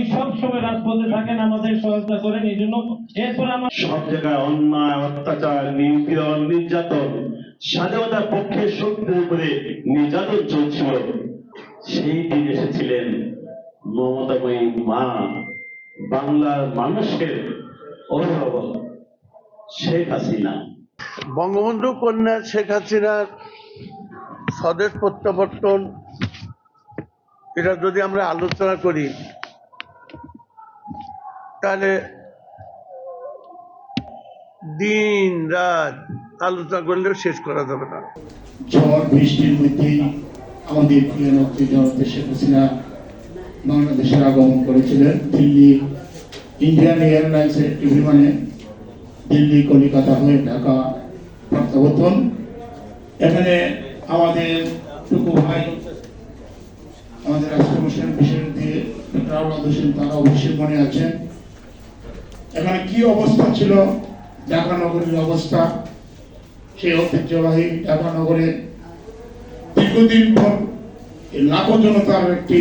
উনি সবসময় রাজপথে থাকেন আমাদের সহায়তা করেন এই জন্য এরপর আমার সব জায়গায় অন্যায় অত্যাচার নিপীড়ন নির্যাতন স্বাধীনতার পক্ষে শক্তির উপরে নির্যাতন চলছিল। সেই দিন এসেছিলেন মমতাময়ী মা বাংলার মানুষের অভিভাবক শেখ হাসিনা। বঙ্গবন্ধু কন্যা শেখ হাসিনার স্বদেশ প্রত্যাবর্তন এটা যদি আমরা আলোচনা করি তাহলে দিন, রাত আলোচনা করলেও শেষ করা যাবে না। ঝড়, বৃষ্টির মধ্যেই আমাদের প্রিয় নেত্রী জনতা শেখ হাসিনা বাংলাদেশের আগমন করেছিলেন। দিল্লি ইন্ডিয়ান এয়ারলাইন্সের একটি বিমানে দিল্লি, কলিকাতা হয়ে ঢাকা প্রত্যাবর্তন। এখানে আমাদের টুকু ভাই, আমাদের রাষ্ট্রমশাই বিশেষ দিয়ে ডক্টর আওলাদ হোসেন তারা অবশ্যই মনে আছেন। এখানে কি অবস্থা ছিল? ঢাকা নগরীর অবস্থা। সেই ঐতিহ্যবাহী ঢাকা নগরে দীর্ঘদিন পর লাখো জনতার একটি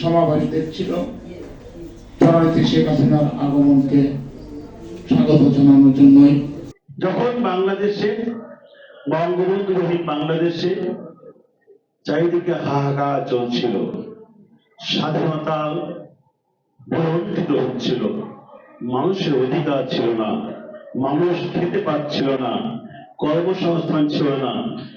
সমাবেশ দেখছিল জননেত্রী শেখ হাসিনার আগমনকে স্বাগত জানানোর জন্যই। যখন বাংলাদেশে বঙ্গবন্ধু রহিত বাংলাদেশে চারিদিকে হাহাকার চলছিল, স্বাধীনতা বন্টিত হচ্ছিল মানুষের অধিকার ছিল না, মানুষ খেতে পাচ্ছিল না, কর্মসংস্থান ছিল না,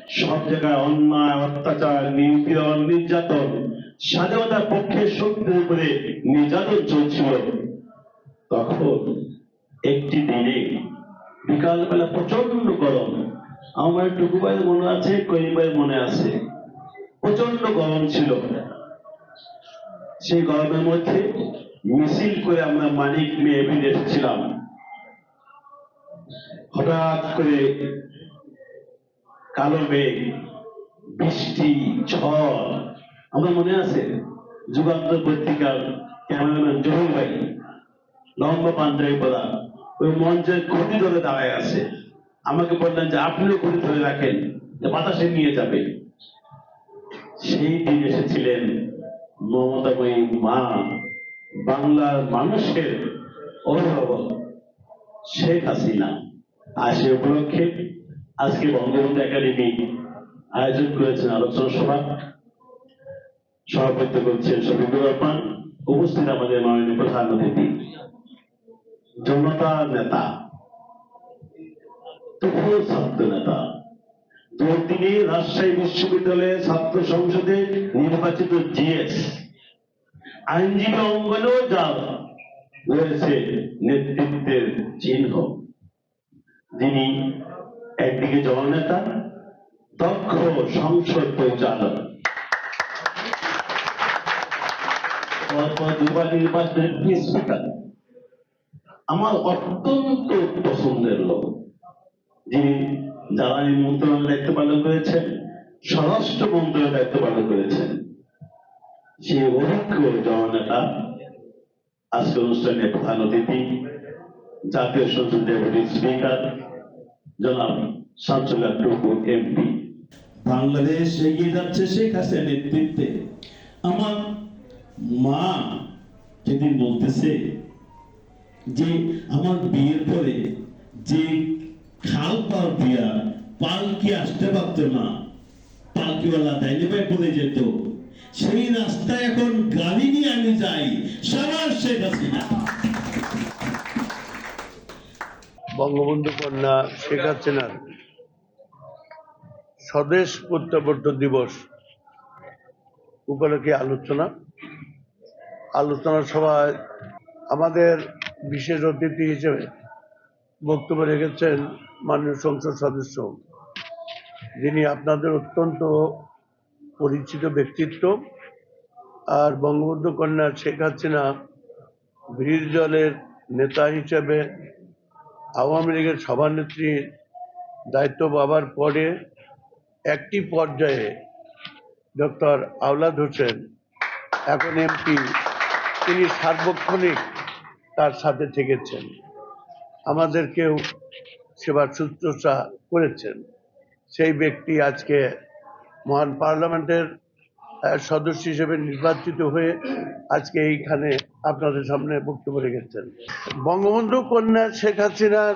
সব জায়গায় অন্যায়, অত্যাচার, নিপীড়ন, নির্যাতন স্বাধীনতার পক্ষে শক্তির উপরে নির্যাতন চলছিল। তখন একটি দিনে বিকালবেলা প্রচণ্ড গরম। আমার টুকু ভাইয়ের মনে আছে করিম মনে আছে। প্রচণ্ড গরম ছিল। সেই গরমের মধ্যে মিছিল করে আমরা মানিক মেয়ে বেরিয়ে এসেছিলাম হঠাৎ করে কালো মেঘ, বৃষ্টি, ঝড়, আমার মনে আছে? যুগান্তর পত্রিকার ক্যামেরাম্যান জহুর ভাই, লম্বা পাঞ্জাবি পরা, ওই মঞ্চের খুঁটি ধরে দাঁড়ায় আছে। আমাকে বললেন যে, আপনিও খুঁটি ধরে রাখেন বাতাসে নিয়ে যাবে। সেই দিন এসেছিলেন মমতাময়ী মা। বাংলার মানুষের অভিভাবক শেখ হাসিনা। আর সে উপলক্ষে আজকে বঙ্গবন্ধু একাডেমি আয়োজন করেছেন আলোচনা সভা। সভাপতিত্ব করছেন শফিকুর রহমান। উপস্থিত আমাদের মাননীয় প্রধান অতিথি, জনতা নেতা তুফুল ছাত্র নেতা। তিনি রাজশাহী বিশ্ববিদ্যালয়ের ছাত্র সংসদে নির্বাচিত জিএস আইনজীবী অঙ্গনেও যার রয়েছে নেতৃত্বের চিহ্ন। যিনি একদিকে জননেতা, দক্ষ সংসদ পরিচালক। আমার অত্যন্ত পছন্দের লোক। যিনি জ্বালানি মন্ত্রণালয়ের দায়িত্ব পালন করেছেন, স্বরাষ্ট্র মন্ত্রণালয়ের দায়িত্ব পালন করেছেন। সে অভিজ্ঞ জননেতা আজকে অনুষ্ঠানে প্রধান অতিথি, জাতীয় সংসদ ডেপুটি স্পিকার, জনাব শামসুল্লাহ টুকু, এমপি। বাংলাদেশ এগিয়ে যাচ্ছে শেখ হাসিনার নেতৃত্বে। আমার মা যেদিন বলতেছে যে আমার বিয়ের পরে যে খাল পার দিয়া পালকি আসতে পারতো না, পালকিওয়ালা তাইলে ভাই বলে যেত। সেই রাস্তায় এখন গাড়ি নিয়ে আমি যাই। সারা শেখ হাসিনা। বঙ্গবন্ধু কন্যা শেখ হাসিনার স্বদেশ প্রত্যাবর্তন দিবস উপলক্ষে আলোচনা। আলোচনা সভায় আমাদের বিশেষ অতিথি হিসেবে বক্তব্য রেখেছেন মাননীয় সংসদ সদস্য, যিনি আপনাদের অত্যন্ত পরিচিত ব্যক্তিত্ব। আর বঙ্গবন্ধু কন্যা শেখ হাসিনা বিরোধী দলের নেতা হিসেবে আওয়ামী লীগের সভানেত্রীর দায়িত্ব পাবার পরে একটি পর্যায়ে ডক্টর আওলাদ হোসেন, এখন এমপি, তিনি সার্বক্ষণিক তার সাথে থেকেছেন। আমাদেরকেও সেবার শুশ্রূষা করেছেন। সেই ব্যক্তি আজকে মহান পার্লামেন্টের সদস্য হিসেবে নির্বাচিত হয়ে আজকে এইখানে আপনাদের সামনে বক্তব্য রেখেছেন। বঙ্গবন্ধু কন্যা শেখ হাসিনার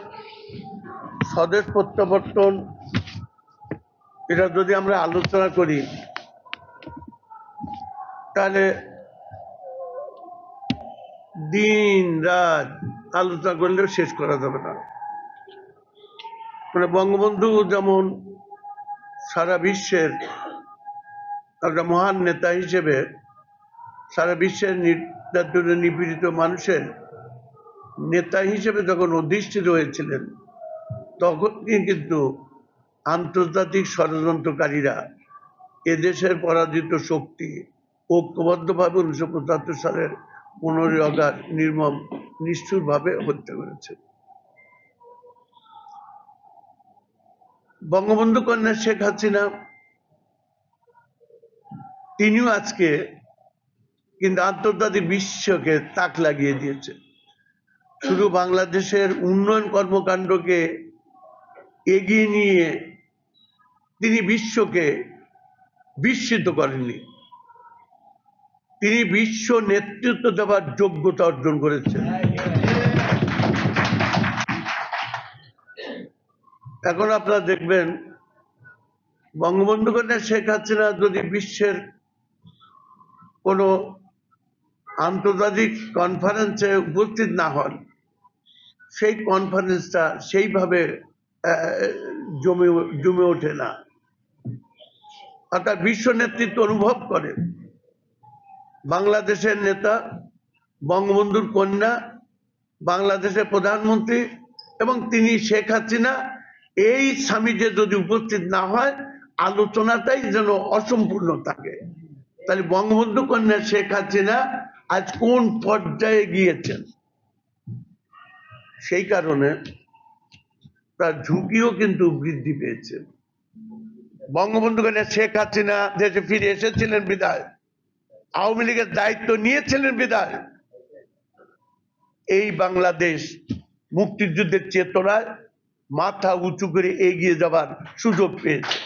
স্বদেশ প্রত্যাবর্তন, এটা যদি আমরা আলোচনা করি, তাহলে দিন রাত আলোচনা করলেও শেষ করা যাবে না। মানে বঙ্গবন্ধু যেমন সারা বিশ্বের একটা মহান নেতা হিসেবে সারা বিশ্বের নির্যাতনে নিপীড়িত মানুষের নেতা হিসেবে যখন অধিষ্ঠিত হয়েছিলেন, তখন কিন্তু আন্তর্জাতিক ষড়যন্ত্রকারীরা এদেশের পরাজিত শক্তি ঐক্যবদ্ধভাবে উনিশশো পঁচাত্তর সালের পনেরোই অগাস্ট নির্মম, নিষ্ঠুরভাবে হত্যা করেছে। বঙ্গবন্ধু কন্যা শেখ হাসিনা তিনিও আজকে কিন্তু আন্তর্জাতিক বিশ্বকে তাক লাগিয়ে দিয়েছে। শুধু বাংলাদেশের উন্নয়ন কর্মকাণ্ডকে এগিয়ে নিয়ে তিনি বিশ্বকে বিস্মিত করেননি। তিনি বিশ্ব নেতৃত্ব দেওয়ার যোগ্যতা অর্জন করেছেন। এখন আপনারা দেখবেন বঙ্গবন্ধু কন্যা শেখ হাসিনা যদি বিশ্বের কোনো আন্তর্জাতিক কনফারেন্সে উপস্থিত না হন। সেই কনফারেন্সটা সেইভাবে জমে জমে ওঠে না। অর্থাৎ বিশ্ব নেতৃত্ব অনুভব করে। বাংলাদেশের নেতা, বঙ্গবন্ধুর কন্যা, বাংলাদেশের প্রধানমন্ত্রী এবং তিনি শেখ হাসিনা, এই সামিটে যদি উপস্থিত না হয়, আলোচনাটাই যেন অসম্পূর্ণ থাকে। তাহলে বঙ্গবন্ধু কন্যা শেখ হাসিনা আজ কোন পর্যায়ে গিয়েছেন? সেই কারণে তার ঝুঁকিও কিন্তু বৃদ্ধি পেয়েছে। বঙ্গবন্ধু কন্যা শেখ হাসিনা দেশে ফিরে এসেছিলেন বিদায়। আওয়ামী লীগের দায়িত্ব নিয়েছিলেন বিদায়। এই বাংলাদেশ মুক্তিযুদ্ধের চেতনায় মাথা উঁচু করে এগিয়ে যাবার সুযোগ পেয়েছে।